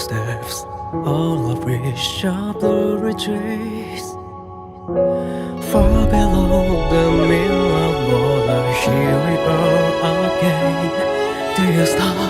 Steps, all of which are blurry trace. Far below the mirror water, here we are again. Do you stop?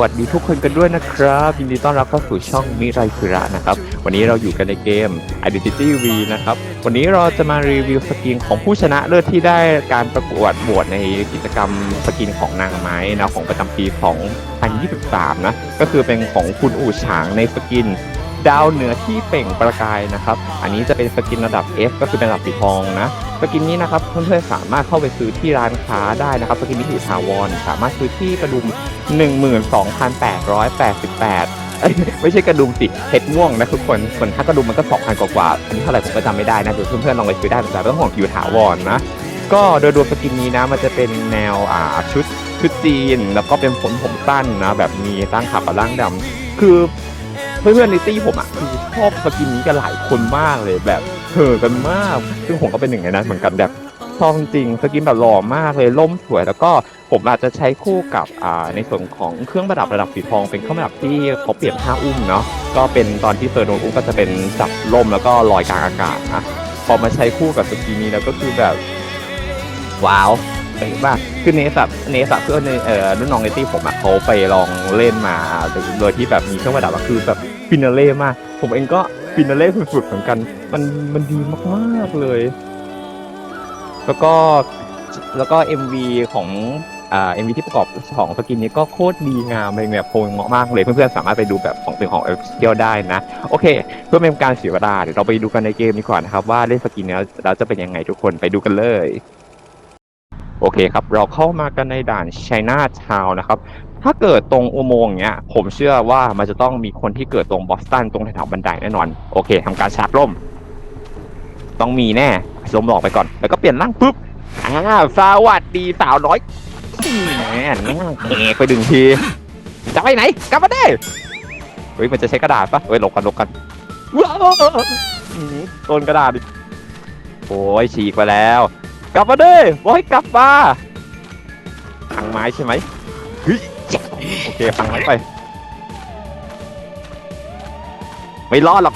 วัสดีทุกคนกันด้วยนะครับยินดีต้อนรับเข้าสู่ช่องมิไรคุระนะครับ วันนี้เราอยู่กันในเกม Identity V นะครับ วันนี้เราจะมารีวิวสกินของผู้ชนะเลิศที่ได้การประกวดบวชในกิจกรรมสกินของนางไม้นะของประจำปีของ 2023 นะ ก็คือเป็นของคุณอู่ฉางในสกินดาวเหนือที่เปล่งประกายนะครับ อันนี้จะเป็นสกินระดับ F ก็คือเป็นระดับสีทองนะ สกินนี้นะครับเพื่อนๆสามารถเข้าไปซื้อที่ร้านค้าได้นะครับ สกินนี้อยู่ถาวร สามารถซื้อที่กระดุม 12,888เอ้ยไม่ใช่กระดุมสิเพชรม่วงนะทุกคนส่วนถ้ากระดุมมันก็ 2,000 กว่าๆอันนี้เท่าไหร่ผมก็จำไม่ได้นะเดี๋ยวเพื่อนๆลองไปซื้อได้แต่เรื่องของอยู่ถาวรนะ ก็โดยรวมสกินนี้นะ มันจะเป็นแนวอ่าชุดชุดจีน แล้วก็เป็นผมผมสั้นนะ แบบมีตั้งขากับล่างดำคือเพื่อนๆในตี้ผมอะคือชอบสกินนี้กันหลายคนมากเลยแบบเห่อกันมาก ซึ่งผมก็เป็นหนึ่งในนั้นเหมือนกันแบบ ชอบจริงสกินแบบหล่อมากเลยล่มสวย แล้วก็ผมอาจจะใช้คู่กับอ่าในส่วนของเครื่องประดับระดับสีทองเป็นเครื่องประดับที่เขาเปลี่ยนท่าอุ้มเนาะก็เป็นตอนที่เซอร์โดนอุ้มก็จะเป็นจับล่มแล้วก็ลอยกลางอากาศนะพอมาใช้คู่กับสกินนี้แล้วก็คือแบบว้าวเห็นป่ะคือเนสอะเนสอะเพื่อนในเอ่อรุ่นน้องในที่ผมอะเขาไปลองเล่นมาโดยที่แบบมีเครื่องประดับอะคือแบบฟินาเล่มากผมเองก็ฟินาเล่สุดๆเหมือนกัน มันมันดีมากๆเลย แล้วก็แล้วก็ MV ของอ่า MV ที่ประกอบของสกินนี้ก็โคตรดีงามเลยแบบโพงมากเลยเพื่อนๆสามารถไปดูแบบของเป็นของเอฟเดียได้นะ โอเค เพื่อเป็นการเสียเวลาเดี๋ยวเราไปดูกันในเกมดีกว่านะครับ ว่าเล่นสกินนี้แล้วจะเป็นยังไงทุกคนไปดูกันเลย โอเคครับ เราเข้ามากันในด่าน China Town นะครับ ถ้าเกิดตรงอุโมงค์เนี้ย ผมเชื่อว่ามันจะต้องมีคนที่เกิดตรงบอสตันตรงแถวบันไดแน่นอน โอเคทำการชาร์จร่ม ต้องมีแน่ ร่มหลอกไปก่อน แล้วก็เปลี่ยนร่างปุ๊บอ่าสวัสดีสาวน้อยแหมแหกไปดึงที จะไปไหน กลับมาได้เฮ้ยมันจะใช้กระดาษปะเฮ้ยหลบกันหลบกันว้าวต้นกระดาษดิโอ้ยฉีกไปแล้ว กลับมาดิบอกให้กลับมาพังไม้ใช่ไหมโอเคพังไม้ไป ไม่รอดหรอก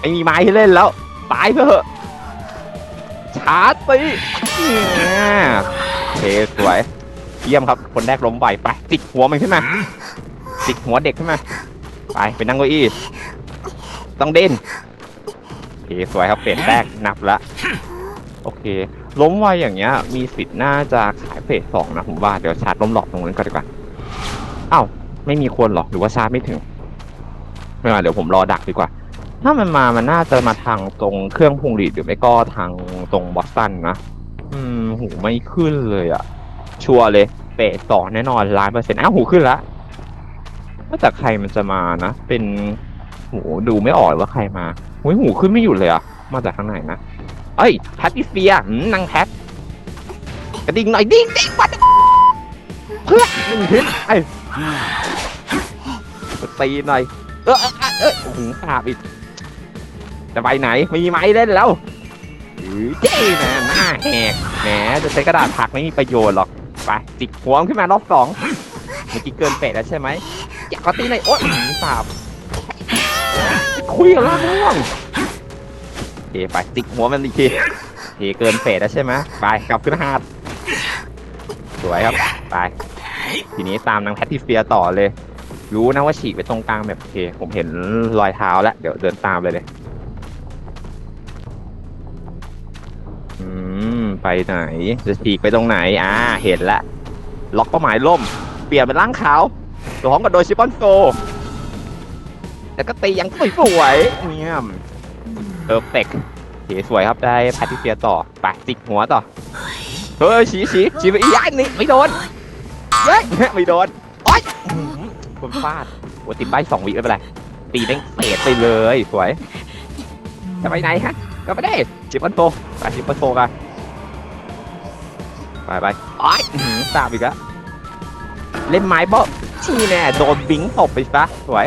ไม่มีไม้ให้เล่นแล้ว ตายเถอะ ชาร์จสิอ่าโอเคสวย เยี่ยมครับ คนแรกล้มไปไปจิกหัวมันขึ้นมาจิกหัวเด็กขึ้นมา ไปไปนั่งเก้าอี้ ต้องเด่นโอเคสวยครับเปลี่ยนแรกนับละ โอเค ล้มไวอย่างเงี้ย มีสิทธิ์น่าจะขายเฟสสองนะผมว่า เดี๋ยวชาร์จล้มหลอกตรงนั้นก่อนดีกว่าอ้าวไม่มีคนหรอกหรือว่าชาร์จไม่ถึงไม่เป็นไรเดี๋ยวผมรอดักดีกว่า ถ้ามันมามันน่าจะมาทางตรงเครื่องพวงหลีดหรือไม่ก็ทางตรงบอสตันนะ อืม หูไม่ขึ้นเลยอะชัวร์เลยเฟสสอแน่นอนล้านเปอร์เซ็นต์อ้าวหูขึ้นละว่าแต่ใครมันจะมานะ เป็นหูดูไม่ออกว่าใครมาหูหูขึ้นไม่หยุดเลยอะมาจากทางไหนนะ เอ้ยแพทติเฟียนางแพทกระดิ่งหน่อยดิ่งดิ่งมาเพื่อหนึ่งทิศไอ้ตีหน่อย เออเออเออหปราบอีก จะไปไหนมีไม้เล่นแล้วเจ๊นะหน้าแหกแหมจะใช้กระดาษผักไม่มีประโยชน์หรอกไปจิกหัวขึ้นมารอบสองเมื่อกี้เกินเป็ดแล้วใช่ไหมอยากก็ตีในอยโอ๊ยอื้อปราบคุยกับล่างม่วงโอไปจิกหัวมันอีกทีโอเกินเป็ดแล้วใช่ไหมไปกลับขึ้นหาดสวยครับไปทีนี้ตามนางแพทติเฟียต่อเลย รู้นะว่าฉีกไปตรงกลางแบบโอเค ผมเห็นรอยเท้าแล้ว เดี๋ยวเดินตามเลยเลย ไปไหน จะฉีกไปตรงไหน อ่า เห็นละ ล็อกเป้าหมายล่ม เปลี่ยนเป็นร่างขาวสวมกับโดยชิปอนโซแล้วก็ตีอยังสวยสวยเยี่ยเออเฟกโอเสวยครับได้แพทติเฟียต่อไปจิกหัวต่อ เฮ้ยฉีฉีฉีไปอีกอย่างนี้ไม่โดนเย้ยไม่โดนโอ๊ยคนฟาดโอ้ติดใบสองวิไม่เป็นไร ตีแม่งเตะไปเลยสวย จะไปไหนฮะ ก็ไม่ได้จิบปันโตไปจิบปันโตกัน ไปไปโอ๊ยอื้อหือตามอีกแล้วเล่นไม้บ่ที่แน่โดนบิงตบไปซะสวย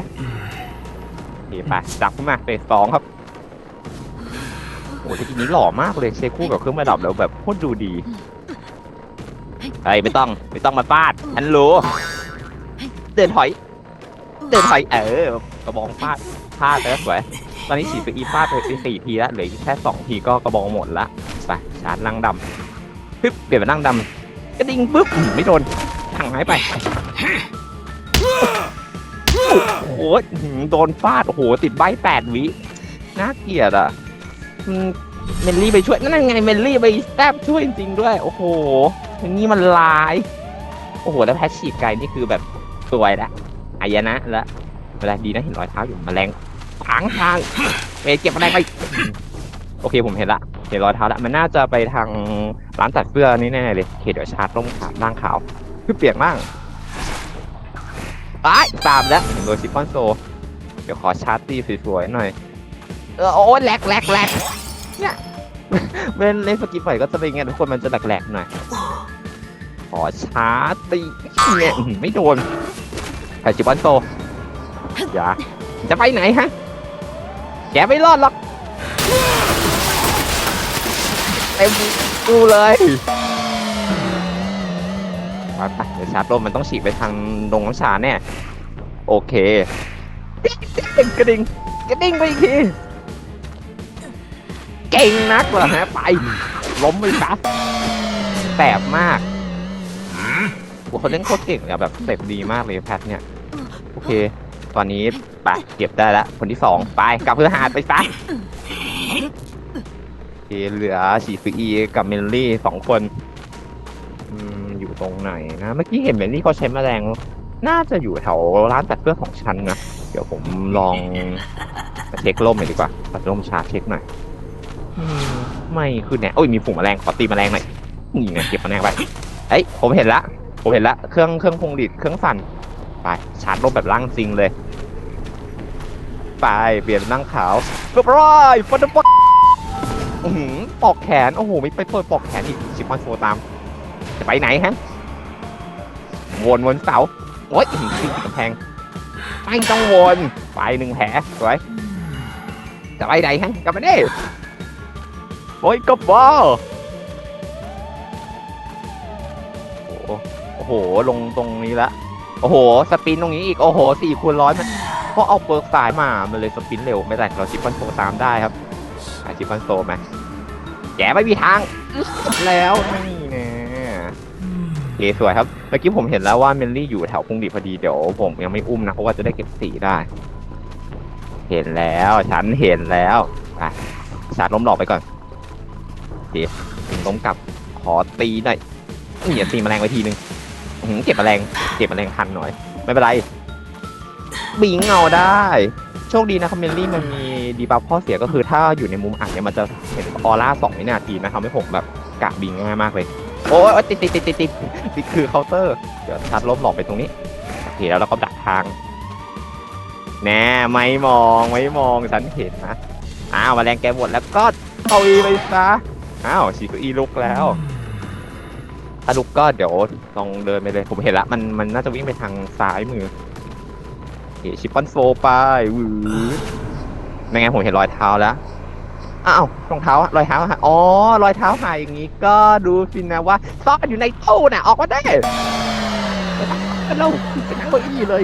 โอเคไปจับขึ้นมาเฟสสองครับโอ้โหทีนี้หล่อมากเลยเชคู่กับเครื่องประดับแล้วแบบโคตรดูดีเฮ้ไม่ต้องไม่ต้องมาฟาดฉันรู้เดินถอย เดินถอยเออกระบองฟาดฟาดไปแล้วสวยตอนนี้ฉีดไปอีฟาดไปสี่ทีแล้วเหลือแค่สองทีก็กระบองหมดละไปชาร์จลังดำ ปึ๊บเปลี่ยนเป็นลังดำกระดิ่งปึ๊บไม่โดนทางหายไปโอ้โหโดนฟาดโอ้โหติดใบแปดวิน่าเกลียดอะเมลลี่ไปช่วยนั่นไงเมลลี่ไปแทบช่วยจริงด้วย โอ้โหอย่างนี้มันลาย โอ้โหแล้วแพทฉีดไกลนี่คือแบบสวยละอายนะแล้วเวลาดีนะเห็นรอยเท้าอยู่มาแมลงขางทางไปเก็บแมลงไป โอเคผมเห็นละ เห็นรอยเท้าละมันน่าจะไปทางร้านตัดเสื้อนี่แน่ๆเลยโอเคเดี๋ยวชาร์จร่มขาวร่างขาวคือเปียกมากไอ้ายตามแล้วโดยซิปอนโซ เดี๋ยวขอชาร์จตีสวยๆหน่อย เออโอ้ยแหลกแหลกแหลกเนี่ยเล่นเล่นสกิปไปก็จะเป็นไงทุกคนมันจะแหลกๆหน่อย ขอชาร์จตีเนี่ยอื้อหือไม่โดนไอจิบอนโตอย่าจะไปไหนฮะ แกไม่รอดหรอก ต็มดูเลยมาไปเดี๋ยวชาร์จลมมันต้องฉีกไปทางดงน้ำชาแน่โอเคกระดิ่งกระดิ่งไปอีกทีเก่งนักเหรอฮะไป ล้มไปซะแสบมากโอ้เขาเล่นโคตรเก่งอะแบบสเต็ปดีมากเลยแพทเนี่ย โอเค ตอนนี้ไปเก็บได้แล้วคนที่สองไปกลับเพื่อหาดไปซะ เหลือฉีฟิอีกับเมลลี่สองคนอืมอยู่ตรงไหนนะ เมื่อกี้เห็นเมลลี่เขาใช้แมลง น่าจะอยู่แถวร้านตัดเสื้อของฉันนะ เดี๋ยวผมลองเช็คล่มหน่อยดีกว่าตัดล่มชาเช็คหน่อยอืมไม่ขึ้นแน่โอ้ยมีฝูงแมลงขอตีแมลงหน่อยนี่ไงเก็บแมลงไปเอ้ยผมเห็นละ ผมเห็นละเครื่องเครื่องพงดีดเครื่องสั่นไปชาร์จลมแบบร่างจริงเลย ไปเปลี่ยนนั่งขาวเรียบร้อยฟันดป อกอื้อหือปอกแขน โอ้โหไม่ไปเปิดปอกแขนอีกชิปอนโซตาม จะไปไหนฮะ วนวนเสา โอ้ยอื้อหือติดกำแพงไม่ต้องวน ไปหนึ่งแผลสวย จะไปไหนฮะกลับมาดิโอ้ยกบบอลโอ้โหโอ้โห ลงตรงนี้ละ โอ้โห สปินตรงนี้อีก โอ้โหสี่คูณร้อยมัน เพราะเอาเปิร์กสายมา มันเลยสปินเร็ว ไม่ได้เราชิปปันโซตามได้ครับ หาชิปปันโซไหมแกไม่มีทางอึ๊บแล้วนี่แน่โอเคสวยครับ เมื่อกี้ผมเห็นแล้วว่าเมลลี่อยู่แถวพุงดีพอดี เดี๋ยวผมยังไม่อุ้มนะเพราะว่าจะได้เก็บสีได้ เห็นแล้ว ฉันเห็นแล้วไปชาร์จล้มหลอกไปก่อนโอเคถึงล้มกลับขอตีหน่อยนี่อย่าตีแมลงไว้ทีนึงอื้อหือเก็บแมลงเก็บแมลงทันหน่อย ไม่เป็นไรบิงเอาได้ โชคดีนะครับเมลลี่มันมี ดีบัฟข้อเสียก็คือถ้าอยู่ในมุมอัดเนี่ยมันจะเห็นออร่าสองวินาทีนะทำให้ผมแบบกะบิงง่ายมากเลย โอ้ยติดติดติดติดติดติดคือเคาน์เตอร์ เดี๋ยวชัดลบหลอกไปตรงนี้โอเคแล้วเราก็ดักทาง แน่ไม่มองไม่มองฉันเห็นนะอ้าวมาแมลงแกหมดแล้วก็เอาอีไปซะอ้าวชีกอีลุกแล้วถ้าลุกก็เดี๋ยวลองเดินไปเลยผมเห็นละมันมันน่าจะวิ่งไปทางซ้ายมือเคชิปปอนโฟไปวืด ไม่งั้นผมเห็นรอยเท้าแล้ว อ้าวรองเท้ารอยเท้าหายอ๋อ รอยเท้าหายอย่างนี้ ก็ดูสินะว่าซ่อนอยู่ในตู้น่ะ ออกมาได้เราเป็นนักเก้าอี้เลย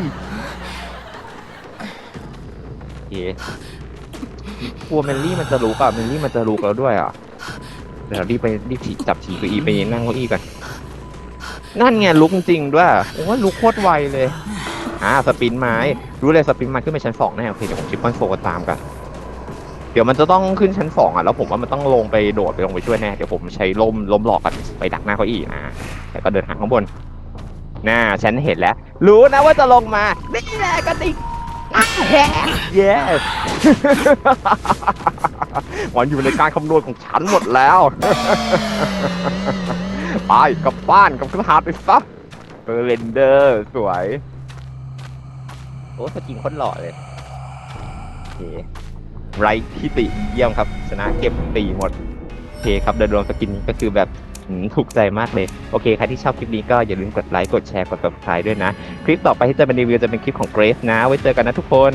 โอเคกลัวเมลลี่มันจะรู้ป่ะเมลลี่มันจะรู้แล้วด้วยอะเดี๋ยวรีบไปรีบถีจับถีเก้าอี้ไปนั่งเก้าอี้กันนั่นไงลุกจริงด้วยโอ้ลุกโคตรไวเลย อ่าสปินไม้ รู้เลยสปินไม้ขึ้นไปชั้นสองแน่โอเคเดี๋ยวผมชิปปอนโฟตามกัน เดี๋ยวมันจะต้องขึ้นชั้นสองอะแล้วผมว่ามันต้องลงไปโดดไปลงไปช่วยแน่เดี๋ยวผมใช้ลมลมหลอกกันไปดักหน้าเก้าอี้อ่าแต่ก็เดินทางข้างบนน่าฉันเห็นแล้ว รู้นะว่าจะลงมานี่แหละกระดิกอ่แฮะ yes มันอยู่ในการคำนวณของฉันหมดแล้ว ไปกับบ้านกับขึ้นหาไปซะเออเรนเดอร์สวย โอ้สกินคนหล่อเลยโอเค ไรที่ติเยี่ยมครับ ชนะเก็บตีหมดโอเคครับโดยรวมสกินนี้ก็คือแบบถูกใจมากเลย โอเค ใครที่ชอบคลิปนี้ก็อย่าลืมกดไลค์ กดแชร์ กด subscribe ด้วยนะ คลิปต่อไปที่จะเป็นรีวิวจะเป็นคลิปของเกรฟนะ ไว้เจอกันนะทุกคน